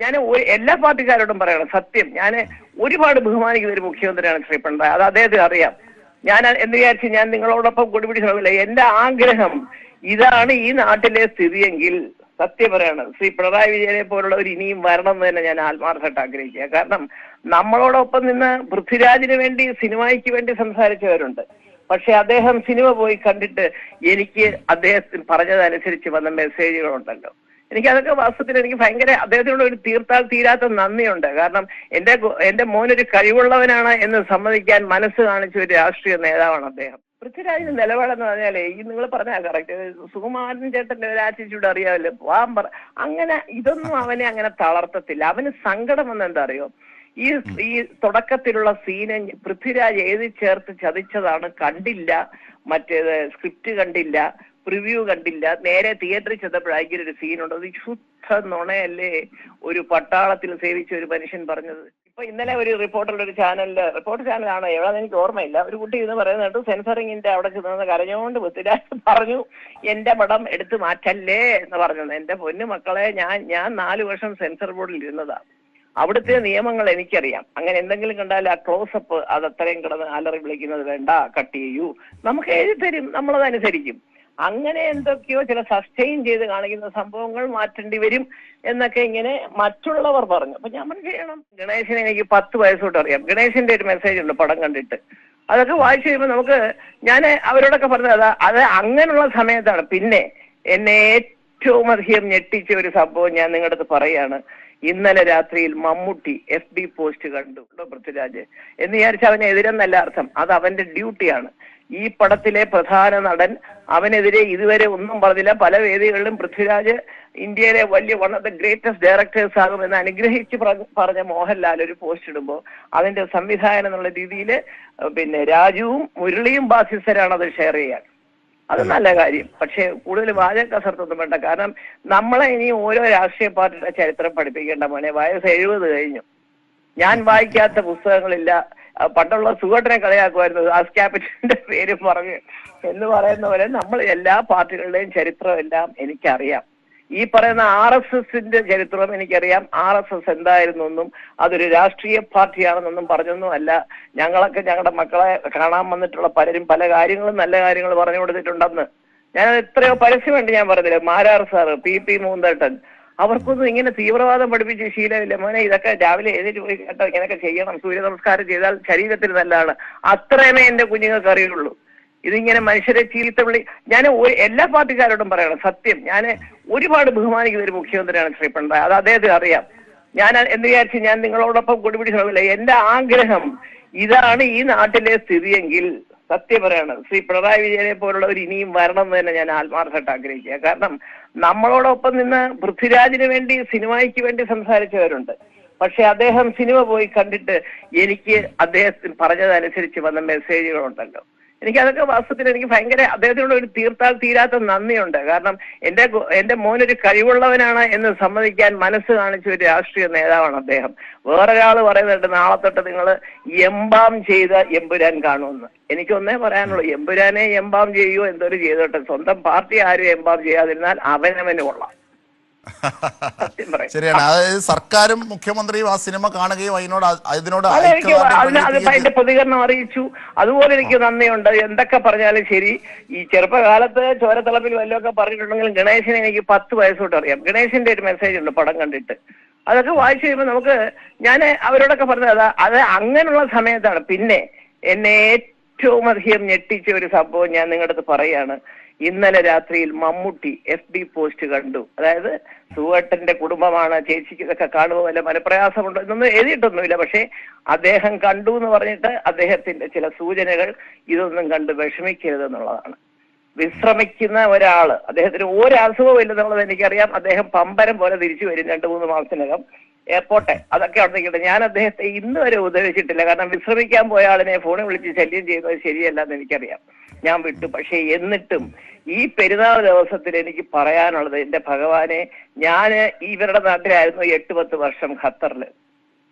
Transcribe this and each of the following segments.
ഞാൻ എല്ലാ പാർട്ടിക്കാരോടും പറയണം സത്യം. ഞാൻ ഒരുപാട് ബഹുമാനിക്കുന്ന ഒരു മുഖ്യമന്ത്രിയാണ് ശ്രീ പിണറായി. അത് അദ്ദേഹത്തെ അറിയാം. ഞാൻ എന്ന് വിചാരിച്ച് ഞാൻ നിങ്ങളോടൊപ്പം കൊടിപിടി ശ്രമില്ല എന്റെ ആഗ്രഹം ഇതാണ് ഈ നാട്ടിലെ സ്ഥിതിയെങ്കിൽ സത്യം പറയാണ്. ശ്രീ പിണറായി വിജയനെ പോലുള്ളവർ ഇനിയും വരണം എന്ന് തന്നെ ഞാൻ ആത്മാർത്ഥമായിട്ട് ആഗ്രഹിക്കുക. കാരണം നമ്മളോടൊപ്പം നിന്ന് പൃഥ്വിരാജിന് വേണ്ടി സിനിമയ്ക്ക് വേണ്ടി സംസാരിച്ചവരുണ്ട്. പക്ഷെ അദ്ദേഹം സിനിമ പോയി കണ്ടിട്ട് എനിക്ക് അദ്ദേഹത്തിന് പറഞ്ഞതനുസരിച്ച് വന്ന മെസ്സേജുകളുണ്ടല്ലോ എനിക്ക് അതൊക്കെ വാസ്തവത്തിൽ എനിക്ക് ഭയങ്കര അദ്ദേഹത്തിനോട് ഒരു തീർത്താൽ തീരാത്ത നന്ദിയുണ്ട്. കാരണം എന്റെ എന്റെ മോനൊരു കഴിവുള്ളവനാണ് എന്ന് സമ്മതിക്കാൻ മനസ്സ് കാണിച്ച ഒരു രാഷ്ട്രീയ നേതാവാണ് അദ്ദേഹം. പൃഥ്വിരാജിന്റെ നിലപാടെന്ന് പറഞ്ഞാലേ ഈ നിങ്ങൾ പറഞ്ഞാൽ കറക്റ്റ് സുകുമാരൻ ചേട്ടന്റെ ഒരു ആറ്റിറ്റ്യൂഡ് അറിയാമല്ലോ. പോവാൻ പറ അങ്ങനെ ഇതൊന്നും അവനെ അങ്ങനെ തളർത്തത്തില്ല. അവന് സങ്കടം എന്താ അറിയോ ഈ ഈ തുടക്കത്തിലുള്ള സീനെ പൃഥ്വിരാജ് എഴുതി ചേർത്ത് ചതിച്ചതാണ് കണ്ടില്ല. മറ്റേത് സ്ക്രിപ്റ്റ് കണ്ടില്ല. പ്രിവ്യൂ കണ്ടില്ല. നേരെ തിയേറ്ററിൽ ചെന്നപ്പോഴായിരിക്കും ഒരു സീനുണ്ട് അത് ശുദ്ധ നുണയല്ലേ ഒരു പട്ടാളത്തിൽ സേവിച്ച ഒരു മനുഷ്യൻ പറഞ്ഞത്. ഇപ്പൊ ഇന്നലെ ഒരു റിപ്പോർട്ടറുടെ ഒരു ചാനലിൽ റിപ്പോർട്ട് ചാനലാണ് എവിടെന്ന് എനിക്ക് ഓർമ്മയില്ല. ഒരു കുട്ടി ഇന്ന് പറയുന്നത് സെൻസറിങ്ങിന്റെ അവിടെ ചെന്ന് കരഞ്ഞുകൊണ്ട് പൃഥ്വിരാജ് പറഞ്ഞു എന്റെ പടം എടുത്തു മാറ്റല്ലേ എന്ന് പറഞ്ഞത്. എന്റെ പൊന്നു മക്കളെ ഞാൻ ഞാൻ നാലു വർഷം സെൻസർ ബോർഡിൽ ഇരുന്നതാ. അവിടുത്തെ നിയമങ്ങൾ എനിക്കറിയാം. അങ്ങനെ എന്തെങ്കിലും കണ്ടാൽ ആ ക്ലോസപ്പ് അത് അത്രയും കിടന്ന് അലറി വിളിക്കുന്നത് വേണ്ട കട്ട് ചെയ്യൂ. നമുക്ക് എഴുതി തരും. നമ്മളത് അനുസരിക്കും അങ്ങനെ എന്തൊക്കെയോ ചില സസ്റ്റെയിൻ ചെയ്ത് കാണിക്കുന്ന സംഭവങ്ങൾ മാറ്റേണ്ടി വരും എന്നൊക്കെ ഇങ്ങനെ മറ്റുള്ളവർ പറഞ്ഞു. അപ്പൊ ഞാൻ ചെയ്യണം. ഗണേശനെ എനിക്ക് പത്ത് വയസ്സോട്ട് അറിയാം. ഗണേശന്റെ ഒരു മെസ്സേജ് ഉണ്ട് പടം കണ്ടിട്ട്. അതൊക്കെ വായിച്ചു കഴിയുമ്പോൾ നമുക്ക് ഞാൻ അവരോടൊക്കെ പറഞ്ഞത് അതാ അത് അങ്ങനെയുള്ള സമയത്താണ്. പിന്നെ എന്നെ ഏറ്റവും അധികം ഞെട്ടിച്ച ഒരു സംഭവം ഞാൻ നിങ്ങളുടെ അടുത്ത് പറയാണ്. ഇന്നലെ രാത്രിയിൽ മമ്മൂട്ടി എഫ് ബി പോസ്റ്റ് കണ്ടു. പൃഥ്വിരാജ്? എന്ന് വിചാരിച്ച അവനെതിരെന്നല്ല അർത്ഥം. അത് അവന്റെ ഡ്യൂട്ടിയാണ് ഈ പടത്തിലെ പ്രധാന നടൻ അവനെതിരെ ഇതുവരെ ഒന്നും പറഞ്ഞില്ല. പല വേദികളിലും പൃഥ്വിരാജ് ഇന്ത്യയിലെ വലിയ one of the greatest directors ആകുമെന്ന് അനുഗ്രഹിച്ച് പറഞ്ഞ- മോഹൻലാൽ ഒരു പോസ്റ്റ് ഇടുമ്പോൾ അതിന്റെ സംവിധാനം എന്നുള്ള രീതിയിൽ പിന്നെ രാജുവും മുരളിയും ബാധ്യസ്ഥരാണ് അത് ഷെയർ ചെയ്യാൻ. അത് നല്ല കാര്യം. പക്ഷേ കൂടുതൽ വാചക കസർത്തൊന്നും വേണ്ട. കാരണം നമ്മളെ ഇനി ഓരോ രാഷ്ട്രീയ പാർട്ടിയുടെ ചരിത്രം പഠിപ്പിക്കേണ്ട മോനെ. വയസ്സ് എഴുപത് കഴിഞ്ഞു. ഞാൻ വായിക്കാത്ത പുസ്തകങ്ങളില്ല. പണ്ടുള്ള സുഗട്ടനെ കളിയാക്കുമായിരുന്നു. ആ ക്യാപിറ്റലിന്റെ പേര് പറഞ്ഞ് എന്ന് പറയുന്ന പോലെ നമ്മൾ എല്ലാ പാർട്ടികളുടെയും ചരിത്രം എല്ലാം എനിക്കറിയാം. ഈ പറയുന്ന ആർ എസ് എസിന്റെ ചരിത്രം എനിക്കറിയാം. ആർ എസ് എസ് എന്തായിരുന്നു എന്നും അതൊരു രാഷ്ട്രീയ പാർട്ടിയാണെന്നൊന്നും പറഞ്ഞൊന്നും അല്ല ഞങ്ങളൊക്കെ ഞങ്ങളുടെ മക്കളെ കാണാൻ വന്നിട്ടുള്ള പലരും പല കാര്യങ്ങളും നല്ല കാര്യങ്ങൾ പറഞ്ഞു കൊടുത്തിട്ടുണ്ടെന്ന്. ഞാൻ എത്രയോ പരസ്യമുണ്ട് ഞാൻ പറഞ്ഞില്ലേ? മാരാർ സാറ് പി പി മൂന്തേട്ടൻ അവർക്കൊന്നും ഇങ്ങനെ തീവ്രവാദം പഠിപ്പിച്ച് ശീലമില്ല. മോനെ ഇതൊക്കെ രാവിലെ എഴുതി പോയി കേട്ടോ. ഇങ്ങനെയൊക്കെ ചെയ്യണം. സൂര്യ നമസ്കാരം ചെയ്താൽ ശരീരത്തിന് നല്ലതാണ്. അത്രയുമേ എന്റെ കുഞ്ഞുങ്ങൾക്ക് അറിയുള്ളൂ. ഇതിങ്ങനെ മനുഷ്യരെ ചീത്ത വിളി ഞാൻ എല്ലാ പാർട്ടിക്കാരോടും പറയണം. സത്യം. ഞാൻ ഒരുപാട് ബഹുമാനിക്കുന്ന ഒരു മുഖ്യമന്ത്രിയാണ് ശ്രീ പിണറായി. അത് അദ്ദേഹത്തിന് അറിയാം. ഞാൻ എന്ന് വിചാരിച്ച് ഞാൻ നിങ്ങളോടൊപ്പം കൊടിപിടി ശ്രമില്ല എന്റെ ആഗ്രഹം ഇതാണ് ഈ നാട്ടിലെ സ്ഥിതിയെങ്കിൽ സത്യം പറയാണ്. ശ്രീ പിണറായി വിജയനെ പോലുള്ളവർ ഇനിയും വരണം എന്ന് തന്നെ ഞാൻ ആത്മാർത്ഥമായിട്ട് ആഗ്രഹിക്കുക. കാരണം നമ്മളോടൊപ്പം നിന്ന് പൃഥ്വിരാജിന് വേണ്ടി സിനിമയ്ക്ക് വേണ്ടി സംസാരിച്ചവരുണ്ട്. പക്ഷെ അദ്ദേഹം സിനിമ പോയി കണ്ടിട്ട് എനിക്ക് അദ്ദേഹത്തിന് പറഞ്ഞതനുസരിച്ച് വന്ന മെസ്സേജുകളുണ്ടല്ലോ എനിക്ക് അതൊക്കെ വാസ്തവത്തിൽ എനിക്ക് ഭയങ്കര അദ്ദേഹത്തിനോട് ഒരു തീർത്താൽ തീരാത്ത നന്ദിയുണ്ട്. കാരണം എന്റെ എന്റെ മോനൊരു കഴിവുള്ളവനാണ് എന്ന് സമ്മതിക്കാൻ മനസ്സ് കാണിച്ച ഒരു രാഷ്ട്രീയ നേതാവാണ് അദ്ദേഹം. വേറൊരാൾ പറയുന്നുണ്ട് നാളെ തൊട്ട് നിങ്ങൾ എംബാം ചെയ്ത എമ്പുരാൻ കാണുമെന്ന്. എനിക്കൊന്നേ പറയാനുള്ളൂ എമ്പുരാനെ എംബാം ചെയ്യുമോ എന്തൊരു ചെയ്തോട്ടെ. സ്വന്തം പാർട്ടി ആരും എംബാം ചെയ്യാതിരുന്നാൽ അവനവന് കൊള്ളാം. ശരിയാണ്. അതായത് സർക്കാരും മുഖ്യമന്ത്രിയും ആ സിനിമ കാണുകയും അതിനോട് അതിനോട് അതിന്റെ പ്രതികരണം അറിയിച്ചു. അതുപോലെ എനിക്ക് നന്ദിയുണ്ട്. എന്തൊക്കെ പറഞ്ഞാലും ശരി. ഈ ചെറുപ്പകാലത്ത് ചോരത്തിളപ്പിൽ വല്ലതൊക്കെ പറഞ്ഞിട്ടുണ്ടെങ്കിലും ഗണേശനെ എനിക്ക് പത്ത് വയസ്സോട്ട് അറിയാം. ഗണേശന്റെ ഒരു മെസ്സേജ് ഉണ്ട് പടം കണ്ടിട്ട്. അതൊക്കെ വായിച്ചു കഴിയുമ്പോൾ നമുക്ക് ഞാൻ അവരോടൊക്കെ പറഞ്ഞത് അതാ അത് അങ്ങനെയുള്ള സമയത്താണ്. പിന്നെ എന്നെ ഏറ്റവും അധികം ഞെട്ടിച്ച ഒരു സംഭവം ഞാൻ നിങ്ങളുടെ അടുത്ത് പറയാണ്. ഇന്നലെ രാത്രിയിൽ മമ്മൂട്ടി എഫ് ബി പോസ്റ്റ് കണ്ടു. അതായത് സുവേട്ടന്റെ കുടുംബമാണ് ചേച്ചിക്ക് ഇതൊക്കെ കാണുമ്പോൾ വല്ല മനപ്രയാസമുണ്ടോ എന്നൊന്നും എഴുതിയിട്ടൊന്നുമില്ല. പക്ഷേ അദ്ദേഹം കണ്ടു എന്ന് പറഞ്ഞിട്ട് അദ്ദേഹത്തിന്റെ ചില സൂചനകൾ ഇതൊന്നും കണ്ട് വിഷമിക്കരുത് എന്നുള്ളതാണ്. വിശ്രമിക്കുന്ന ഒരാൾ അദ്ദേഹത്തിന് ഒരു അസുഖവും ഇല്ലെന്നുള്ളത് എനിക്കറിയാം. അദ്ദേഹം പമ്പരം പോലെ തിരിച്ചു വരും രണ്ടു മൂന്ന് മാസത്തിനകം. എയർപോർട്ടെ അതൊക്കെ അവിടെ ഞാൻ അദ്ദേഹത്തെ ഇന്നുവരെ ഉപദേശിച്ചിട്ടില്ല. കാരണം വിശ്രമിക്കാൻ പോയ ആളിനെ ഫോണിൽ വിളിച്ച് ശല്യം ചെയ്യുന്നത് ശരിയല്ല എന്ന് എനിക്കറിയാം. ഞാൻ വിട്ടു. പക്ഷേ എന്നിട്ടും ഈ പെരുന്നാൾ ദിവസത്തിൽ എനിക്ക് പറയാനുള്ളത് എന്റെ ഭഗവാനെ ഞാൻ ഇവരുടെ നാട്ടിലായിരുന്നു എട്ട് പത്ത് വർഷം ഖത്തറിൽ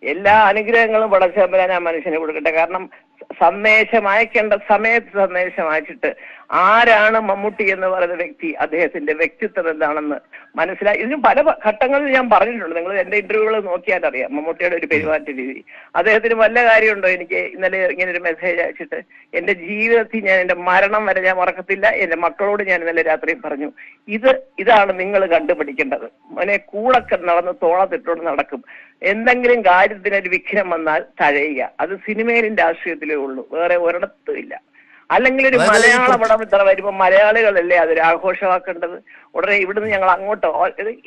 എല്ലാ അനുഗ്രഹങ്ങളും പടച്ചമ്പരാൻ ആ മനുഷ്യന് കൊടുക്കട്ടെ. കാരണം സന്ദേശം അയക്കേണ്ട സമയത്ത് സന്ദേശം അയച്ചിട്ട് ആരാണ് മമ്മൂട്ടി എന്ന് പറയുന്ന വ്യക്തി? അദ്ദേഹത്തിന്റെ വ്യക്തിത്വം എന്താണെന്ന് മനസ്സിലായി. ഇതിന് പല ഘട്ടങ്ങളിൽ ഞാൻ പറഞ്ഞിട്ടുണ്ട്. നിങ്ങൾ എന്റെ ഇന്റർവ്യൂകൾ നോക്കിയാൽ അറിയാം. മമ്മൂട്ടിയുടെ ഒരു പെരുമാറ്റ രീതി. അദ്ദേഹത്തിന് വല്ല കാര്യമുണ്ടോ? എനിക്ക് ഇന്നലെ ഇങ്ങനെ ഒരു മെസ്സേജ് അയച്ചിട്ട് എന്റെ ജീവിതത്തിൽ ഞാൻ എന്റെ മരണം വരെ ഞാൻ മറക്കത്തില്ല. എന്റെ മക്കളോട് ഞാൻ ഇന്നലെ രാത്രി പറഞ്ഞു ഇത് ഇതാണ് നിങ്ങൾ കണ്ടുപിടിക്കേണ്ടത്. മോനെ കൂടൊക്കെ നടന്ന് തോളത്തിട്ടോട് നടക്കും. എന്തെങ്കിലും കാര്യത്തിന് ഒരു വിഘ്നം വന്നാൽ തഴയുക. അത് സിനിമയിലും രാഷ്ട്രീയത്തിലേ ഉള്ളൂ. വേറെ ഒരിടത്തും ഇല്ല. അല്ലെങ്കിൽ ഒരു മലയാള പടം ഇത്ര വരുമ്പോ മലയാളികളല്ലേ അതൊരു ആഘോഷമാക്കേണ്ടത്? ഉടനെ ഇവിടുന്ന് ഞങ്ങൾ അങ്ങോട്ടോ?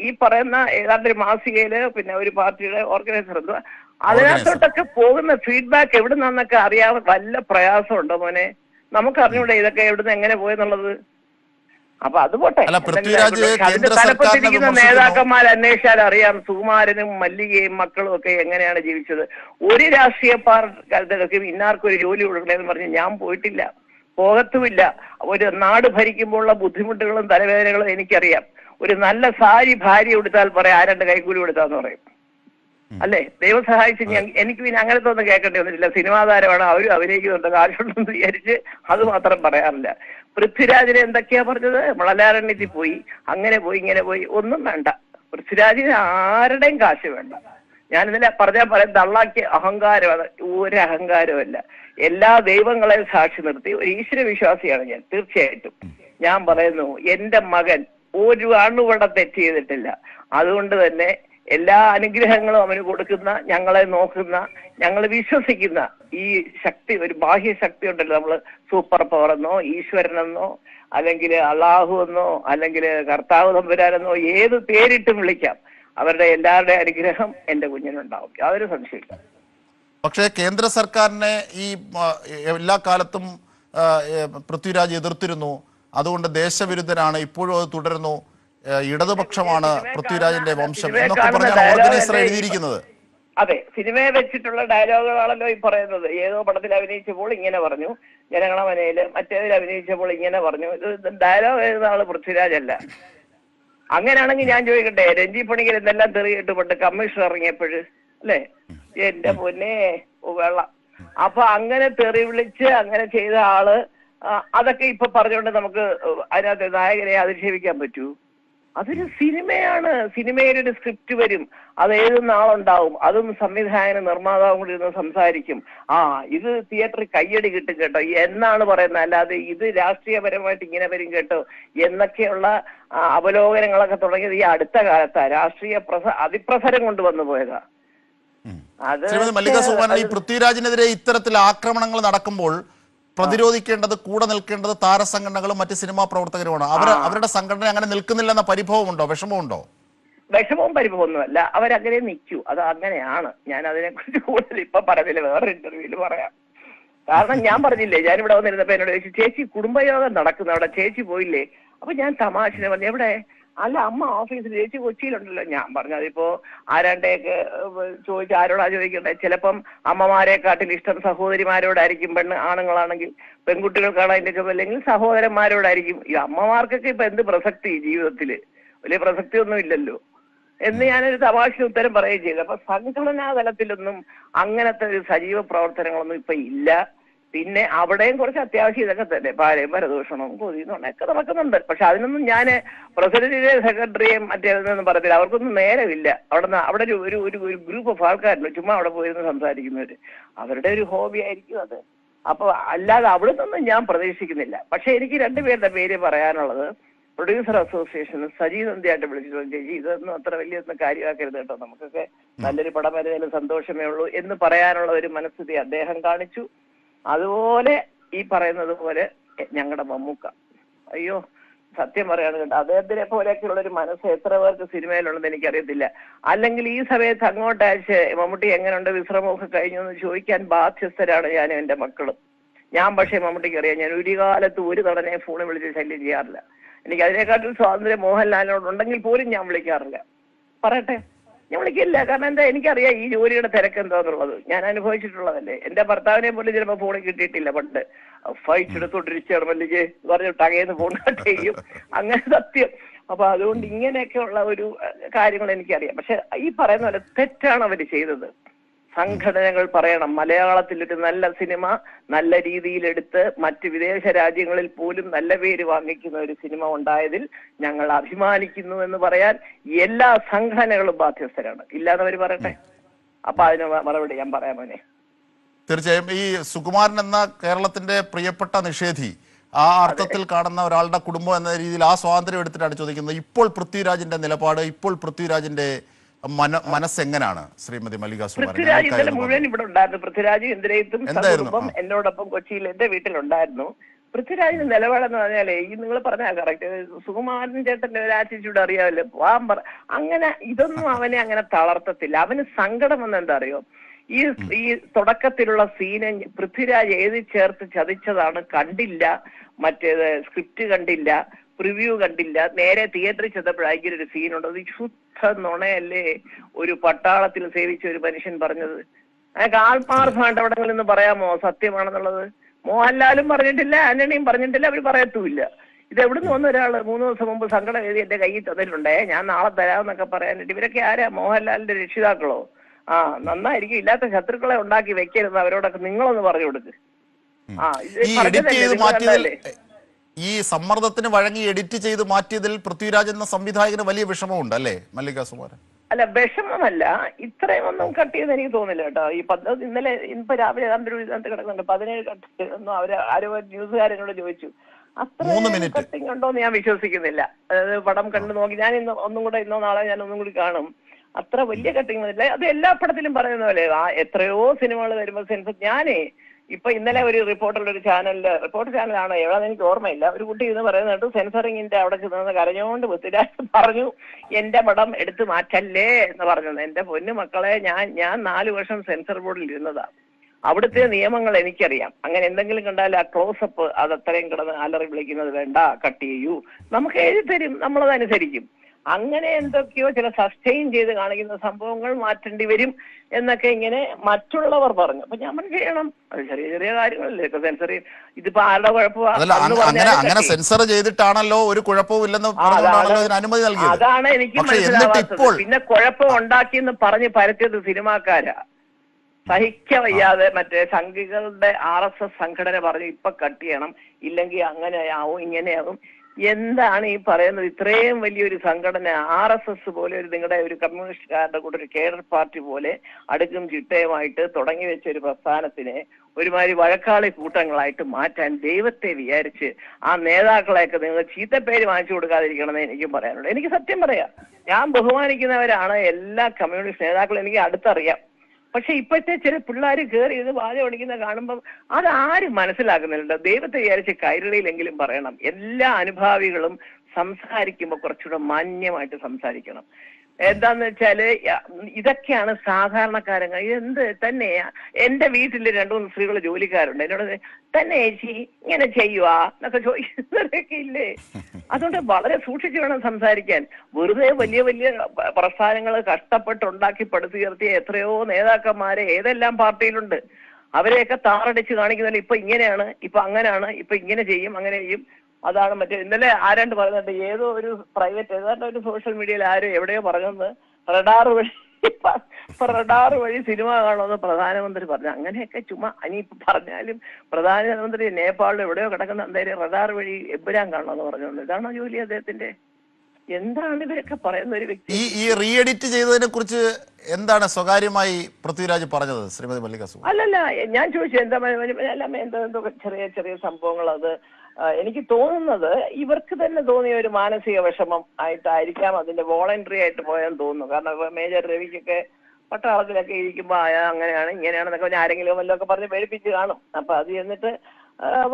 ഈ പറയുന്ന ഏതാണ്ട് ഒരു മാസികയിൽ പിന്നെ ഒരു പാർട്ടിയുടെ ഓർഗനൈസർ എന്തോ? അതിനകത്തോട്ടൊക്കെ പോകുന്ന ഫീഡ്ബാക്ക് എവിടെ നിന്നൊക്കെ അറിയാൻ വല്ല പ്രയാസമുണ്ടോ മോനെ? നമുക്ക് അറിഞ്ഞൂടെ ഇതൊക്കെ എവിടുന്ന് എങ്ങനെ പോയെന്നുള്ളത്? അപ്പൊ അത് പോട്ടെ. അതിന്റെ തലപ്പത്തിരിക്കുന്ന നേതാക്കന്മാർ അന്വേഷിച്ചാൽ അറിയാം. സുകുമാരനും മല്ലികയും മക്കളും ഒക്കെ എങ്ങനെയാണ് ജീവിച്ചത്? ഒരു രാഷ്ട്രീയ പാർട്ടി ഇന്നാർക്കും ഒരു ജോലി കൊടുക്കണമെന്ന് പറഞ്ഞ് ഞാൻ പോയിട്ടില്ല. പോകത്തുമില്ല. ഒരു നാട് ഭരിക്കുമ്പോഴുള്ള ബുദ്ധിമുട്ടുകളും തലവേദനകളും എനിക്കറിയാം. ഒരു നല്ല സാരി ഭാര്യ എടുത്താൽ പറയാം ആ രണ്ട് കൈക്കൂലി കൊടുത്താന്ന് പറയും. അല്ലേ? ദൈവം സഹായിച്ച് ഞാൻ എനിക്ക് പിന്നെ അങ്ങനത്തെ ഒന്നും കേൾക്കേണ്ടി വന്നിട്ടില്ല. സിനിമാ താരമാണ് അവരും അഭിനയിക്കുന്നുണ്ട്. കാശുണ്ടെന്ന് വിചാരിച്ച് അത് മാത്രം പറയാറില്ല. പൃഥ്വിരാജിനെ എന്തൊക്കെയാ പറഞ്ഞത്? മളലാരണ്യത്തിൽ പോയി. അങ്ങനെ പോയി ഇങ്ങനെ പോയി. ഒന്നും വേണ്ട. പൃഥ്വിരാജിന് ആരുടെയും കാശ് വേണ്ട. ഞാൻ ഇന്നലെ പറഞ്ഞാൽ പറയാം തള്ളാക്കിയ അഹങ്കാരമാണ് ഒരു അഹങ്കാരമല്ല എല്ലാ ദൈവങ്ങളെയും സാക്ഷി നിർത്തി. ഒരു ഈശ്വര വിശ്വാസിയാണ് ഞാൻ തീർച്ചയായിട്ടും. ഞാൻ പറയുന്നു എന്റെ മകൻ ഒരു അണുവട തെറ്റ് ചെയ്തിട്ടില്ല. അതുകൊണ്ട് തന്നെ എല്ലാ അനുഗ്രഹങ്ങളും അവന് കൊടുക്കുന്ന ഞങ്ങളെ നോക്കുന്ന ഞങ്ങൾ വിശ്വസിക്കുന്ന ഈ ശക്തി ഒരു ബാഹ്യ ശക്തി ഉണ്ടല്ലോ നമ്മൾ സൂപ്പർ പവർ എന്നോ ഈശ്വരനെന്നോ അല്ലെങ്കിൽ അള്ളാഹു എന്നോ അല്ലെങ്കിൽ കർത്താവ് തമ്പുരാനെന്നോ ഏത് പേരിട്ടും വിളിക്കാം. അവരുടെ എല്ലാവരുടെ അനുഗ്രഹം എന്റെ കുഞ്ഞിനുണ്ടാവും യാതൊരു സംശയമില്ല പക്ഷേ കേന്ദ്ര സർക്കാരിനെ ഈ എല്ലാ കാലത്തും പൃഥ്വിരാജ് എതിർത്തിരുന്നു. അതുകൊണ്ട് ദേശവിരുദ്ധനാണ് ഇപ്പോഴും അത് തുടരുന്നു. ഇടതുപക്ഷമാണ് പൃഥ്വിരാജിന്റെ വംശം എന്നൊക്കെ പറഞ്ഞാണ് ഓർഗനൈസർ എഴുതിയിരിക്കുന്നത് അതെ സിനിമയെ വെച്ചിട്ടുള്ള ഡയലോഗുകളാണല്ലോ ഈ പറയുന്നത്. ഏതോ പടത്തിൽ അഭിനയിച്ചപ്പോൾ ഇങ്ങനെ പറഞ്ഞു. ജനഗണമനയിൽ മറ്റേതിൽ അഭിനയിച്ചപ്പോൾ ഇങ്ങനെ പറഞ്ഞു. ഇത് ഡയലോഗ് എഴുതുന്ന ആൾ പൃഥ്വിരാജ് അല്ല അങ്ങനെയാണെങ്കിൽ ഞാൻ ചോദിക്കട്ടെ രഞ്ജി പണിക്കർ എന്തെല്ലാം തെറിയിട്ട് പണ്ട് കമ്മീഷൻ ഇറങ്ങിയപ്പോഴ് അല്ലേ? എന്റെ പൊന്നെ വെള്ളം. അപ്പൊ അങ്ങനെ തെറി വിളിച്ച് അങ്ങനെ ചെയ്ത ആൾ അതൊക്കെ ഇപ്പൊ പറഞ്ഞുകൊണ്ട് നമുക്ക് അതിനകത്ത് നായകനെ അധിക്ഷേപിക്കാൻ പറ്റൂ? അതൊരു സിനിമയാണ് സിനിമയിൽ ഒരു സ്ക്രിപ്റ്റ് വരും. അത് ഏത് നാളുണ്ടാവും അതും സംവിധായകനും നിർമ്മാതാവും കൂടി ഇരുന്ന് സംസാരിക്കും. ആ ഇത് തിയേറ്ററിൽ കയ്യടി കിട്ടും കേട്ടോ. എന്നാണ് പറയുന്നത്? അല്ലാതെ ഇത് രാഷ്ട്രീയപരമായിട്ട് ഇങ്ങനെ വരും കേട്ടോ. എന്നൊക്കെയുള്ള അവലോകനങ്ങളൊക്കെ തുടങ്ങിയത് ഈ അടുത്ത കാലത്താ. രാഷ്ട്രീയ പ്രസ അതിപ്രസരം കൊണ്ടുവന്നു പോയതാ. അത് ശ്രീമതി മല്ലിക ഈ പൃഥ്വിരാജിനെതിരെ ഇത്തരത്തിൽ ആക്രമണങ്ങൾ നടക്കുമ്പോൾ പ്രതിരോധിക്കേണ്ടത് കൂടെ നിൽക്കേണ്ടത് താരസംഘടനകളും മറ്റ് സിനിമാ പ്രവർത്തകരുമാണ്. അവർ അവരുടെ സംഘടന അങ്ങനെ നിൽക്കുന്നില്ല നിൽക്കുന്നില്ലെന്ന പരിഭവമുണ്ടോ? വിഷമമുണ്ടോ? വിഷമവും പരിഭവമൊന്നുമല്ല. അവരങ്ങനെ നിൽക്കൂ. അത് അങ്ങനെയാണ്. ഞാൻ അതിനെക്കുറിച്ച് കൂടുതൽ ഇപ്പൊ പറഞ്ഞില്ല. വേറെ ഇന്റർവ്യൂവിൽ പറയാം. കാരണം ഞാൻ പറഞ്ഞില്ലേ ഞാൻ ഇവിടെ വന്നിരുന്നപ്പോ എന്നോട് ചോദിച്ചു ചേച്ചി കുടുംബയോഗം നടക്കുന്നു അവിടെ. ചേച്ചി പോയില്ലേ? അപ്പൊ ഞാൻ തമാശനെ പറഞ്ഞു എവിടെ? അല്ല അമ്മ ഓഫീസിൽ ചേച്ചി കൊച്ചിയിലുണ്ടല്ലോ. ഞാൻ പറഞ്ഞു അതിപ്പോ ആരാണ്ടേക്ക് ചോദിച്ചു ആരോടാ ചോദിക്കണ്ടേ? ചിലപ്പം അമ്മമാരെക്കാട്ടിൽ ഇഷ്ടം സഹോദരിമാരോടായിരിക്കും പെണ്ണ് ആണുങ്ങളാണെങ്കിൽ പെൺകുട്ടികൾക്കാണ് അതിന്റെ ചുമ അല്ലെങ്കിൽ സഹോദരന്മാരോടായിരിക്കും. ഈ അമ്മമാർക്കൊക്കെ ഇപ്പൊ എന്ത് പ്രസക്തി ജീവിതത്തിൽ? വലിയ പ്രസക്തി ഒന്നും ഇല്ലല്ലോ. എന്ന് ഞാനൊരു തമാശ ഉത്തരം പറയുകയും ചെയ്തു. അപ്പൊ സംഘടനാ തലത്തിലൊന്നും അങ്ങനത്തെ ഒരു സജീവ പ്രവർത്തനങ്ങളൊന്നും ഇപ്പൊ ഇല്ല. പിന്നെ അവിടെയും കുറച്ച് അത്യാവശ്യം ഇതൊക്കെ തന്നെ. പാരയും പരദൂഷണവും കൊതിയും ഒക്കെ നടക്കുന്നുണ്ട്. പക്ഷെ അതിനൊന്നും ഞാൻ പ്രസിഡന്റിന്റെ സെക്രട്ടറിയും മറ്റേതെന്നൊന്നും പറയത്തില്ല അവർക്കൊന്നും നേരമില്ല. അവിടെ നിന്ന് അവിടെ ഒരു ഒരു ഒരു ഗ്രൂപ്പ് ഓഫ് ആൾക്കാരുണ്ട്. ചുമ്മാ അവിടെ പോയിരുന്ന് സംസാരിക്കുന്നവര്. അവരുടെ ഒരു ഹോബി ആയിരിക്കും അത്. അപ്പൊ അല്ലാതെ അവിടെ നിന്നൊന്നും ഞാൻ പ്രതീക്ഷിക്കുന്നില്ല. പക്ഷെ എനിക്ക് രണ്ടുപേരുടെ പേര് പറയാനുള്ളത് പ്രൊഡ്യൂസർ അസോസിയേഷൻ സജി നന്ദിയായിട്ട് വിളിച്ചിട്ടുണ്ട്. ചേച്ചി ഇതൊന്നും അത്ര വലിയൊന്നും കാര്യമാക്കരുത് കേട്ടോ. നമുക്കൊക്കെ നല്ലൊരു പടം വരുന്നതിൽ സന്തോഷമേ ഉള്ളൂ എന്ന് പറയാനുള്ള ഒരു മനസ്ഥിതി അദ്ദേഹം കാണിച്ചു. അതുപോലെ ഈ പറയുന്നത് പോലെ ഞങ്ങളുടെ മമ്മൂക്ക. അയ്യോ സത്യം പറയാണ് കേട്ടോ. അദ്ദേഹത്തിനെ പോലെയൊക്കെയുള്ള ഒരു മനസ്സ് എത്ര പേർക്ക് സിനിമയിലുണ്ടെന്ന് എനിക്കറിയത്തില്ല. അല്ലെങ്കിൽ ഈ സമയത്ത് അങ്ങോട്ട് അയച്ച് മമ്മൂട്ടി എങ്ങനെയുണ്ട് വിശ്രമമൊക്കെ കഴിഞ്ഞു എന്ന് ചോദിക്കാൻ ബാധ്യസ്ഥരാണ് ഞാനും എന്റെ മക്കളും. ഞാൻ പക്ഷേ മമ്മൂട്ടിക്ക് അറിയാം ഞാൻ ഒരു കാലത്ത് ഒരു തവണ ഫോണിൽ വിളിച്ച് ശല്യം ചെയ്യാറില്ല. എനിക്ക് അതിനെക്കാട്ടിൽ സ്വാതന്ത്ര്യം മോഹൻലാലിനോട് ഉണ്ടെങ്കിൽ പോലും ഞാൻ വിളിക്കാറില്ല. പറയട്ടെ? ഞാൻ വിളിക്കില്ല. കാരണം എന്താ എനിക്കറിയാം ഈ ജോലിയുടെ തിരക്ക് എന്താന്നുള്ളത്. ഞാൻ അനുഭവിച്ചിട്ടുള്ളതല്ലേ. എന്റെ ഭർത്താവിനെ പോലും ചിലപ്പോൾ ഫോൺ കിട്ടിയിട്ടില്ല പണ്ട്. ഫൈറ്റ് എടുത്തോണ്ടിരിച്ചാണ് മല്ലിക്ക് പറഞ്ഞു ടകയെന്ന് ഫോൺ കട്ട് ചെയ്യും. അങ്ങനെ സത്യം. അപ്പൊ അതുകൊണ്ട് ഇങ്ങനെയൊക്കെ ഉള്ള ഒരു കാര്യങ്ങൾ എനിക്കറിയാം. പക്ഷെ ഈ പറയുന്ന പോലെ തെറ്റാണ് അവർ ചെയ്തത്. സംഘടനകൾ പറയണം. മലയാളത്തിൽ ഒരു നല്ല സിനിമ നല്ല രീതിയിൽ എടുത്ത് മറ്റ് വിദേശ രാജ്യങ്ങളിൽ പോലും നല്ല പേര് വാങ്ങിക്കുന്ന ഒരു സിനിമ ഉണ്ടായതിൽ ഞങ്ങൾ അഭിമാനിക്കുന്നു എന്ന് പറയാൻ എല്ലാ സംഘടനകളും ബാധ്യസ്ഥരാണ്. ഇല്ലാന്നവർ പറയട്ടെ? അപ്പൊ അതിന് മറുപടി ഞാൻ പറയാൻ മോനെ. തീർച്ചയായും ഈ സുകുമാരൻ എന്ന കേരളത്തിന്റെ പ്രിയപ്പെട്ട നിഷേധി ആ അർത്ഥത്തിൽ കാണുന്ന ഒരാളുടെ കുടുംബം എന്ന രീതിയിൽ ആ സ്വാതന്ത്ര്യം എടുത്തിട്ടാണ് ചോദിക്കുന്നത്. ഇപ്പോൾ പൃഥ്വിരാജിന്റെ നിലപാട് ഇപ്പോൾ പൃഥ്വിരാജിന്റെ മന മനസ്സെങ്ങനാണ് ശ്രീമതി മല്ലിക പൃഥ്വിരാജ് ഇന്നലെ മുഴുവൻ ഇവിടെ ഉണ്ടായിരുന്നു. പൃഥ്വിരാജ് ഇന്ദ്രയത്തും സമൂഹം എന്നോടൊപ്പം കൊച്ചിയിൽ എന്റെ വീട്ടിലുണ്ടായിരുന്നു. പൃഥ്വിരാജിന്റെ നിലപാടെന്ന് പറഞ്ഞാലേ ഈ നിങ്ങൾ പറഞ്ഞാൽ കറക്റ്റ് സുകുമാരൻ ചേട്ടന്റെ ഒരു ആറ്റിറ്റ്യൂഡ് അറിയാമല്ലോ. പോവാൻ പറ അങ്ങനെ ഇതൊന്നും അവനെ അങ്ങനെ തളർത്തത്തില്ല. അവന് സങ്കടം എന്ന് എന്താ അറിയോ ഈ ഈ തുടക്കത്തിലുള്ള സീനെ പൃഥ്വിരാജ് എഴുതി ചേർത്ത് ചതിച്ചതാണ് കണ്ടില്ല. മറ്റേത് സ്ക്രിപ്റ്റ് കണ്ടില്ല. പ്രിവ്യൂ കണ്ടില്ല. നേരെ തിയേറ്ററിൽ ചെന്നപ്പോഴായിരിക്കും ഒരു സീനുണ്ട് അത് ശുദ്ധ നുണയല്ലേ ഒരു പട്ടാളത്തിൽ സേവിച്ച ഒരു മനുഷ്യൻ പറഞ്ഞത്. അയാൾക്ക് ആത്മാർത്ഥമായിട്ട് എവിടെങ്കിലും നിന്ന് പറയാമോ? സത്യമാണെന്നുള്ളത്? മോഹൻലാലും പറഞ്ഞിട്ടില്ല ആന്റണിയും പറഞ്ഞിട്ടില്ല അവർ പറയത്തുമില്ല. ഇത് എവിടുന്ന് വന്ന ഒരാൾ? മൂന്ന് ദിവസം മുമ്പ് സങ്കടം എഴുതി എന്റെ കയ്യിൽ തന്നിട്ടുണ്ടേ. ഞാൻ നാളെ തരാമെന്നൊക്കെ പറയാനായിട്ട് ഇവരൊക്കെ ആരാ? മോഹൻലാലിന്റെ രക്ഷിതാക്കളോ? ആ നന്നായിരിക്കും. ഇല്ലാത്ത ശത്രുക്കളെ ഉണ്ടാക്കി വെക്കരുത് അവരോടൊക്കെ നിങ്ങളൊന്ന് പറഞ്ഞു കൊടുക്ക്. ആ ഇത് പറഞ്ഞതല്ലേ, ഈ സമ്മർദ്ദത്തിന് വഴങ്ങി എഡിറ്റ് ചെയ്ത് മാറ്റിയതിൽ പൃഥ്വിരാജ് എന്ന സംവിധായകന് വലിയ വിഷമമുണ്ട് അല്ലേ? മല്ലിക സുമാരൻ. അല്ല വിഷമമല്ല. ഇത്രയും ഒന്നും കട്ട് ചെയ്ത് എനിക്ക് തോന്നില്ല കേട്ടോ. ഈ പദ്ധതി ഇന്നലെ ഇപ്പൊ രാവിലെ ഏതാണ്ട് ഒരു ഇതിനകത്ത് കിടക്കുന്നുണ്ട്. പതിനേഴ് കട്ട് ഒന്നും അവർ ആരോ ന്യൂസുകാരനോട് ചോദിച്ചു. അത്ര. കട്ടിങ് ഉണ്ടോ എന്ന് ഞാൻ വിശ്വസിക്കുന്നില്ല. അതായത് പടം കണ്ടു നോക്കി. ഞാൻ ഇന്ന് ഒന്നും കൂടെ ഇന്നോ നാളെ ഞാൻ ഒന്നും കൂടി കാണും. അത്ര വലിയ കട്ടിങ് വന്നില്ല അത് എല്ലാ പടത്തിലും പറയുന്ന പോലെ ആ എത്രയോ സിനിമകൾ വരുമ്പോൾ സെൻസ് ഞാനേ ഇപ്പൊ ഇന്നലെ ഒരു റിപ്പോർട്ടറുടെ ഒരു ചാനലിൽ റിപ്പോർട്ട് ചാനലാണോ എവിടെന്ന് എനിക്ക് ഓർമ്മയില്ല. ഒരു കുട്ടി ഇന്ന് പറയുന്നുണ്ട് സെൻസറിങ്ങിന്റെ അവിടെ ചെന്ന് കരഞ്ഞോണ്ട് പൃഥ്വിരാജ് പറഞ്ഞു എന്റെ പടം എടുത്തു മാറ്റല്ലേ? എന്ന് പറഞ്ഞത്. എന്റെ പൊന്നു മക്കളെ ഞാൻ ഞാൻ നാല് വർഷം സെൻസർ ബോർഡിൽ ഇരുന്നതാ. അവിടുത്തെ നിയമങ്ങൾ എനിക്കറിയാം. അങ്ങനെ എന്തെങ്കിലും കണ്ടാൽ ആ ക്ലോസപ്പ് അത് അത്രയും കിടന്ന് അലറി വിളിക്കുന്നത് വേണ്ട കട്ട് ചെയ്യൂ. നമുക്ക് എഴുതി തരും നമ്മളത് അനുസരിക്കും അങ്ങനെ എന്തൊക്കെയോ ചില സസ്റ്റെയിൻ ചെയ്ത് കാണിക്കുന്ന സംഭവങ്ങൾ മാറ്റേണ്ടി വരും എന്നൊക്കെ ഇങ്ങനെ മറ്റുള്ളവർ പറഞ്ഞു. അപ്പൊ ഞാൻ ചെയ്യണം. അത് ചെറിയ ചെറിയ കാര്യങ്ങളല്ലേ ഇപ്പൊ സെൻസറി ഇതിപ്പോ ആരുടെ കുഴപ്പമാണ് അങ്ങനെ സെൻസർ ചെയ്തിട്ടാണല്ലോ ഒരു കുഴപ്പവും ഇല്ലെന്ന് അനുമതി നൽകിയത്. അതാണ് എനിക്ക് മനസ്സിലാവാത്തത്. പിന്നെ കുഴപ്പം ഉണ്ടാക്കിയെന്ന് പറഞ്ഞ് പരത്തിയത് സിനിമാക്കാരാ. സഹിക്ക വയ്യാതെ മറ്റേ സംഘികളുടെ ആർ എസ് എസ് സംഘടന പറഞ്ഞു ഇപ്പൊ കട്ട് ചെയ്യണം. ഇല്ലെങ്കിൽ അങ്ങനെയാവും ഇങ്ങനെയാവും. എന്താണ് ഈ പറയുന്നത്? ഇത്രയും വലിയൊരു സംഘടന ആർ എസ് എസ് പോലെ ഒരു നിങ്ങളുടെ ഒരു കമ്മ്യൂണിസ്റ്റുകാരുടെ കൂടെ ഒരു കേഡർ പാർട്ടി പോലെ അടുക്കും ചിട്ടയുമായിട്ട് തുടങ്ങി വെച്ച ഒരു പ്രസ്ഥാനത്തിനെ ഒരുമാതിരി വഴക്കാളി കൂട്ടങ്ങളായിട്ട് മാറ്റാൻ ദൈവത്തെ വിചാരിച്ച് ആ നേതാക്കളെയൊക്കെ നിങ്ങൾ ചീത്തപ്പേര് വാങ്ങിച്ചു കൊടുക്കാതിരിക്കണമെന്ന് എനിക്കും പറയാനുള്ളൂ എനിക്ക് സത്യം പറയാം. ഞാൻ ബഹുമാനിക്കുന്നവരാണ് എല്ലാ കമ്മ്യൂണിസ്റ്റ് നേതാക്കളും. എനിക്ക് അടുത്തറിയാം. പക്ഷെ ഇപ്പോഴത്തെ ചില പിള്ളേർ കയറി ഇത് വാഴ ഒടിക്കുന്ന കാണുമ്പോൾ അത് ആരും മനസ്സിലാക്കുന്നില്ല ദൈവത്തെ വിചാരിച്ച് കൈരളിയിലെങ്കിലും പറയണം. എല്ലാ അനുഭാവികളും സംസാരിക്കുമ്പോൾ കുറച്ചുകൂടെ മാന്യമായിട്ട് സംസാരിക്കണം. എന്താന്ന് വെച്ചാൽ ഇതൊക്കെയാണ് സാധാരണക്കാരങ്ങൾ. എന്ത് തന്നെ എന്റെ വീട്ടിൽ രണ്ടു മൂന്ന് സ്ത്രീകൾ ജോലിക്കാരുണ്ട്. എന്നോട് തന്നെ ചേച്ചി ഇങ്ങനെ ചെയ്യുവാ? എന്നൊക്കെ ചോദിക്കുന്നവരൊക്കെ ഇല്ലേ? അതുകൊണ്ട് വളരെ സൂക്ഷിച്ചു വേണം സംസാരിക്കാൻ. വെറുതെ വലിയ വലിയ പ്രസ്ഥാനങ്ങൾ കഷ്ടപ്പെട്ടുണ്ടാക്കി പടുത്തുയർത്തിയ എത്രയോ നേതാക്കന്മാരെ ഏതെല്ലാം പാർട്ടിയിലുണ്ട്. അവരെയൊക്കെ താറടിച്ച് കാണിക്കുന്നില്ല ഇപ്പൊ ഇങ്ങനെയാണ് ഇപ്പൊ അങ്ങനെയാണ് ഇപ്പൊ ഇങ്ങനെ ചെയ്യും അങ്ങനെ ചെയ്യും. അതാണ് മറ്റേ ഇന്നലെ ആരാണ്ട് പറയുന്നുണ്ട് ഏതോ ഒരു പ്രൈവറ്റ് ഏതാണ്ട് ഒരു സോഷ്യൽ മീഡിയയിൽ ആരും എവിടെയോ പറഞ്ഞത് റഡാർ വഴി റഡാർ വഴി സിനിമ കാണുമെന്ന് പ്രധാനമന്ത്രി പറഞ്ഞു. അങ്ങനെയൊക്കെ ചുമ്മാ അനി പറഞ്ഞാലും പ്രധാനമന്ത്രി നേപ്പാളിൽ എവിടെയോ കിടക്കുന്ന എന്തായാലും റഡാർ വഴി എബുരാൻ കാണുമെന്ന് പറഞ്ഞു ഇതാണോ ജോലി അദ്ദേഹത്തിന്റെ? എന്താണ് ഇവരൊക്കെ പറയുന്ന ഒരു വ്യക്തി? ഈ ഈ റീ എഡിറ്റ് ചെയ്തതിനെ കുറിച്ച് എന്താണ് സ്വകാര്യമായി പൃഥ്വിരാജ് പറഞ്ഞത് ശ്രീമതി മല്ലികാസു അല്ലല്ല ഞാൻ ചോദിച്ചു എന്താ അല്ല എന്തോ എന്തോ ചെറിയ ചെറിയ സംഭവങ്ങൾ അത് എനിക്ക് തോന്നുന്നത് ഇവർക്ക് തന്നെ തോന്നിയ ഒരു മാനസിക വിഷമം ആയിട്ടായിരിക്കാം അതിന്റെ വോളണ്ടറി ആയിട്ട് പോയെന്ന് തോന്നുന്നു. കാരണം മേജർ രവിക്കൊക്കെ പട്ടാളത്തിലൊക്കെ ഇരിക്കുമ്പോ ആ, അങ്ങനെയാണ് ഇങ്ങനെയാണെന്നൊക്കെ ആരെങ്കിലും വല്ലതൊക്കെ പറഞ്ഞ് പേടിപ്പിച്ച് കാണും. അപ്പൊ അത് എന്നിട്ട് ആ,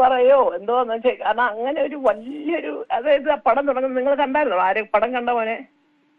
പറയോ? എന്തോന്ന് വെച്ചാൽ കാരണം അങ്ങനെ ഒരു വലിയൊരു അതായത് ആ പടം തുടങ്ങുന്നത് നിങ്ങൾ കണ്ടായിരുന്നോ? ആര് പടം കണ്ട മോനെ?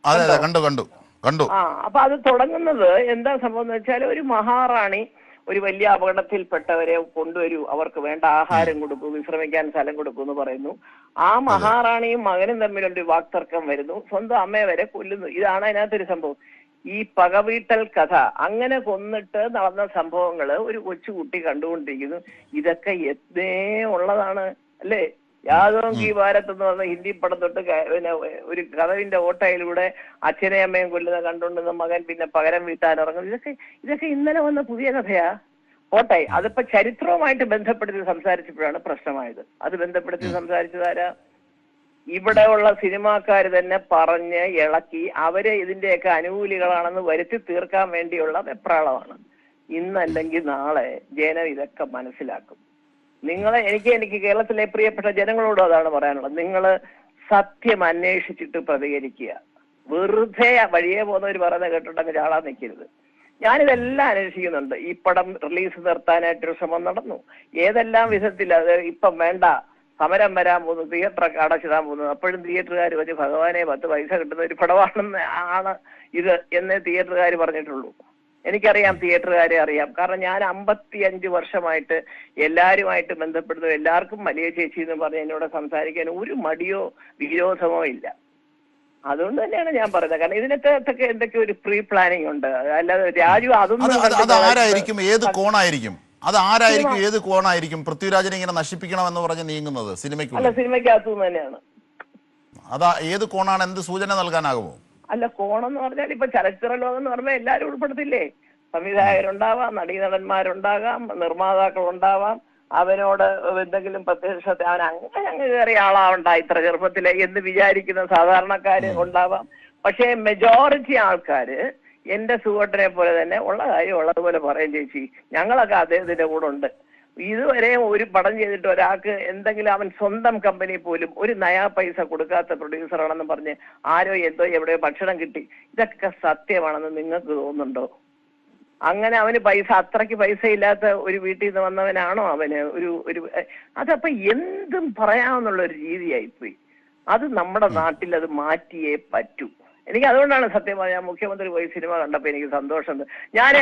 അതെ അതെ കണ്ടു? കണ്ടു കണ്ടു ആ അപ്പൊ അത് തുടങ്ങുന്നത് എന്താ സംഭവം എന്ന് വെച്ചാൽ ഒരു മഹാറാണി ഒരു വലിയ അപകടത്തിൽപ്പെട്ടവരെ കൊണ്ടുവരൂ. അവർക്ക് വേണ്ട ആഹാരം കൊടുക്കൂ വിശ്രമിക്കാൻ സ്ഥലം കൊടുക്കൂ എന്ന് പറയുന്നു. ആ മഹാറാണിയും മകനും തമ്മിലൊരു വാക്തർക്കം വരുന്നു. സ്വന്തം അമ്മയെ വരെ കൊല്ലുന്നു. ഇതാണ് അതിനകത്തൊരു സംഭവം. ഈ പകവീട്ടൽ കഥ അങ്ങനെ കൊന്നിട്ട് നടന്ന സംഭവങ്ങൾ ഒരു കൊച്ചുകുട്ടി കണ്ടുകൊണ്ടിരിക്കുന്നു. ഇതൊക്കെ എത്തേ ഉള്ളതാണ് അല്ലേ? യാദവും കി ഭാരത് എന്ന് പറഞ്ഞ ഹിന്ദി പടം തൊട്ട് പിന്നെ ഒരു കഥവിന്റെ ഓട്ടയിലൂടെ അച്ഛനെയും അമ്മയും കൊല്ലുന്ന കണ്ടുകൊണ്ടിരുന്ന മകൻ പിന്നെ പകരം വീട്ടാൻ ഇറങ്ങും. ഇതൊക്കെ ഇതൊക്കെ ഇന്നലെ വന്ന പുതിയ കഥയാ. പോട്ടെ അതിപ്പോ ചരിത്രവുമായിട്ട് ബന്ധപ്പെടുത്തി സംസാരിച്ചപ്പോഴാണ് പ്രശ്നമായത്. അത് ബന്ധപ്പെടുത്തി സംസാരിച്ചതാരാ? ഇവിടെയുള്ള സിനിമാക്കാർ തന്നെ പറഞ്ഞ് ഇളക്കി അവർ ഇതിന്റെയൊക്കെ അനുകൂലികളാണെന്ന് വരുത്തി തീർക്കാൻ വേണ്ടിയുള്ള വെപ്രാളമാണ്. ഇന്നല്ലെങ്കിൽ നാളെ ജനം ഇതൊക്കെ മനസ്സിലാക്കും. നിങ്ങൾ എനിക്ക് എനിക്ക് കേരളത്തിലെ പ്രിയപ്പെട്ട ജനങ്ങളോട് അതാണ് പറയാനുള്ളത്. നിങ്ങൾ സത്യം അന്വേഷിച്ചിട്ട് പ്രതികരിക്കുക. വെറുതെ വഴിയെ പോകുന്നവർ പറയുന്നത് കേട്ടിട്ടങ്ങ് ചാടാൻ നിൽക്കരുത്. ഞാനിതെല്ലാം അന്വേഷിക്കുന്നുണ്ട്. ഈ പടം റിലീസ് നിർത്താനായിട്ടൊരു ശ്രമം നടന്നു. ഏതെല്ലാം വിധത്തിൽ അത് ഇപ്പം വേണ്ട സമരം വരാൻ പോകുന്നു തിയേറ്ററൊക്കെ അടച്ചിടാൻ പോകുന്നു. അപ്പോഴും തിയേറ്ററുകാർ വെച്ച് ഭഗവാനെ പത്ത് പൈസ കിട്ടുന്ന ഒരു പടമാണെന്ന് ആണ് ഇത് എന്ന് തിയേറ്ററുകാർ പറഞ്ഞിട്ടുള്ളൂ. എനിക്കറിയാം തിയേറ്ററുകാരെ അറിയാം. കാരണം ഞാൻ അമ്പത്തി അഞ്ച് വർഷമായിട്ട് എല്ലാവരുമായിട്ട് ബന്ധപ്പെടുന്നു. എല്ലാവർക്കും വലിയ ചേച്ചി എന്ന് പറഞ്ഞ് എന്നോട് സംസാരിക്കാൻ ഒരു മടിയോ വിരോധമോ ഇല്ല. അതുകൊണ്ട് തന്നെയാണ് ഞാൻ പറയുന്നത്. കാരണം ഇതിനകത്തൊക്കെ എന്തൊക്കെ ഒരു പ്രീ പ്ലാനിങ് ഉണ്ട്. അല്ലാതെ രാജു അതൊന്നും ഏത് കോണായിരിക്കും? അത് ആരായിരിക്കും ഏത് കോണായിരിക്കും? പൃഥ്വിരാജിനെ ഇങ്ങനെ നശിപ്പിക്കണം എന്ന് പറഞ്ഞ് നീങ്ങുന്നത് സിനിമയ്ക്ക് സിനിമയ്ക്കകത്തു തന്നെയാണ്. അതാ ഏത് കോണാണ്? എന്ത് സൂചന നൽകാനാകുമോ? അല്ല കോണെന്ന് പറഞ്ഞാൽ ഇപ്പൊ ചലച്ചിത്ര ലോകം എന്ന് പറഞ്ഞാൽ എല്ലാരും ഉൾപ്പെടുത്തില്ലേ? സംവിധായകരുണ്ടാവാം നടീനടന്മാരുണ്ടാകാം നിർമ്മാതാക്കൾ ഉണ്ടാവാം അവനോട് എന്തെങ്കിലും പ്രത്യക്ഷത്തെ അവൻ അങ്ങനെ അങ്ങ് കയറിയ ആളാവണ്ട ഇത്ര ചെറുപ്പത്തിലെ എന്ന് വിചാരിക്കുന്ന സാധാരണക്കാര് ഉണ്ടാവാം. പക്ഷേ മെജോറിറ്റി ആൾക്കാര് എന്റെ സുഹൃത്തിനെ പോലെ തന്നെ ഉള്ള കാര്യം ഉള്ളതുപോലെ പറയും ചേച്ചി. ഞങ്ങളൊക്കെ അദ്ദേഹത്തിന്റെ കൂടെ ഉണ്ട്. ഇതുവരെ ഒരു പടം ചെയ്തിട്ട് ഒരാൾക്ക് എന്തെങ്കിലും അവൻ സ്വന്തം കമ്പനി പോലും ഒരു നയാ പൈസ കൊടുക്കാത്ത പ്രൊഡ്യൂസറാണെന്ന് പറഞ്ഞ് ആരോ എന്തോ എവിടെയോ ഭക്ഷണം കിട്ടി. ഇതൊക്കെ സത്യമാണെന്ന് നിങ്ങൾക്ക് തോന്നുന്നുണ്ടോ? അങ്ങനെ അവന് പൈസ അത്രയ്ക്ക് പൈസ ഇല്ലാത്ത ഒരു വീട്ടിൽ നിന്ന് വന്നവനാണോ അവന്? ഒരു ഒരു അതപ്പൊ എന്തും പറയാമെന്നുള്ള ഒരു രീതിയായിപ്പോയി. അത് നമ്മുടെ നാട്ടിൽ അത് മാറ്റിയേ പറ്റൂ. എനിക്ക് അതുകൊണ്ടാണ് സത്യം പറഞ്ഞാൽ മുഖ്യമന്ത്രി പോയി സിനിമ കണ്ടപ്പോൾ എനിക്ക് സന്തോഷമുണ്ട്. ഞാൻ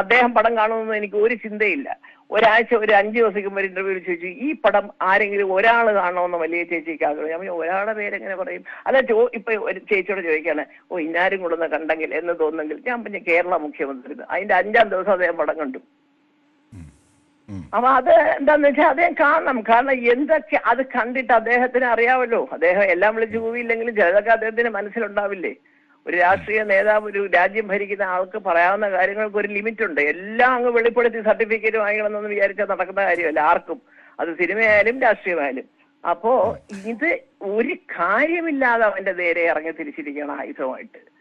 അദ്ദേഹം പടം കാണുമെന്ന് എനിക്ക് ഒരു ചിന്തയില്ല. ഒരാഴ്ച ഒരു അഞ്ച് ദിവസം ഒരു ഇന്റർവ്യൂവിൽ ചോദിച്ചു ഈ പടം ആരെങ്കിലും ഒരാൾ കാണണമെന്ന് വലിയ ചേച്ചിക്ക് ആഗ്രഹം ഞാൻ ഒരാളുടെ പേരെങ്ങനെ പറയും? അല്ല ചോ ഇപ്പൊ ഒരു ചേച്ചിയോട് ചോദിക്കാണ് ഓ ഇന്നാരും കൊണ്ടൊന്ന് കണ്ടെങ്കിൽ എന്ന് തോന്നുന്നെങ്കിൽ ഞാൻ പിന്നെ കേരള മുഖ്യമന്ത്രി. അതിന്റെ അഞ്ചാം ദിവസം അദ്ദേഹം പടം കണ്ടു. അപ്പൊ അത് എന്താന്ന് വെച്ചാൽ അദ്ദേഹം കാണണം. കാരണം എന്തൊക്കെ അത് കണ്ടിട്ട് അദ്ദേഹത്തിന് അറിയാമല്ലോ അദ്ദേഹം എല്ലാം വിളിച്ചു പോവില്ലെങ്കിലും ചിലതൊക്കെ അദ്ദേഹത്തിന് മനസ്സിലുണ്ടാവില്ലേ? ഒരു രാഷ്ട്രീയ നേതാവ് ഒരു രാജ്യം ഭരിക്കുന്ന ആൾക്ക് പറയാവുന്ന കാര്യങ്ങൾക്ക് ഒരു ലിമിറ്റ് ഉണ്ട് എല്ലാം അങ്ങ് വെളിപ്പെടുത്തി സർട്ടിഫിക്കറ്റ് വാങ്ങിക്കണമെന്ന് വിചാരിച്ചാൽ നടക്കുന്ന കാര്യമല്ല. ആർക്കും. അത് സിനിമയായാലും രാഷ്ട്രീയമായാലും. അപ്പോ ഇത് ഒരു കാര്യമില്ലാതെ അവന്റെ നേരെ ഇറങ്ങി തിരിച്ചിരിക്കണം ആയുധമായിട്ട്.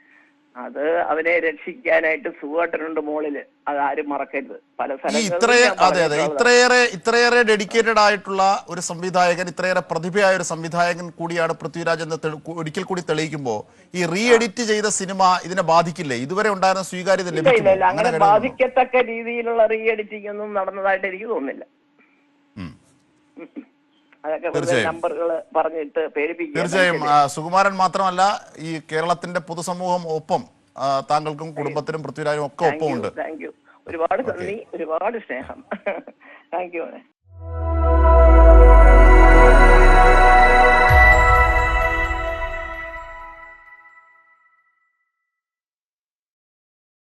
അത് അവനെ രക്ഷിക്കാനായിട്ട് സുഖമായിട്ടുണ്ട് മോളിൽ. അത് ആരും മറക്കരുത്. പല സ്ഥലങ്ങളിലും. ഇത്രയേറെ ഇത്രയേറെ ഡെഡിക്കേറ്റഡ് ആയിട്ടുള്ള ഒരു സംവിധായകൻ ഇത്രയേറെ പ്രതിഭയായ ഒരു സംവിധായകൻ കൂടിയാണ് പൃഥ്വിരാജ് എന്ന് ഒരിക്കൽ കൂടി തെളിയിക്കുമ്പോൾ ഈ റീ എഡിറ്റ് ചെയ്ത സിനിമ ഇതിനെ ബാധിക്കില്ലേ? ഇതുവരെ ഉണ്ടായിരുന്ന സ്വീകാര്യത ഇല്ല അങ്ങനെ ബാധിക്കത്തക്ക രീതിയിലുള്ള റീ എഡിറ്റിംഗ് ഒന്നും നടന്നതായിട്ട് എനിക്ക് തോന്നുന്നില്ല. അതൊക്കെ. നമ്പറുകൾ പറഞ്ഞിട്ട് തീർച്ചയായും. സുകുമാരൻ മാത്രമല്ല ഈ കേരളത്തിന്റെ പൊതുസമൂഹം ഒപ്പം താങ്കൾക്കും കുടുംബത്തിനും പൃഥ്വിരാജും ഒക്കെ ഒപ്പമുണ്ട്. താങ്ക് യു ഒരുപാട് നന്ദി ഒരുപാട് സ്നേഹം. Thank you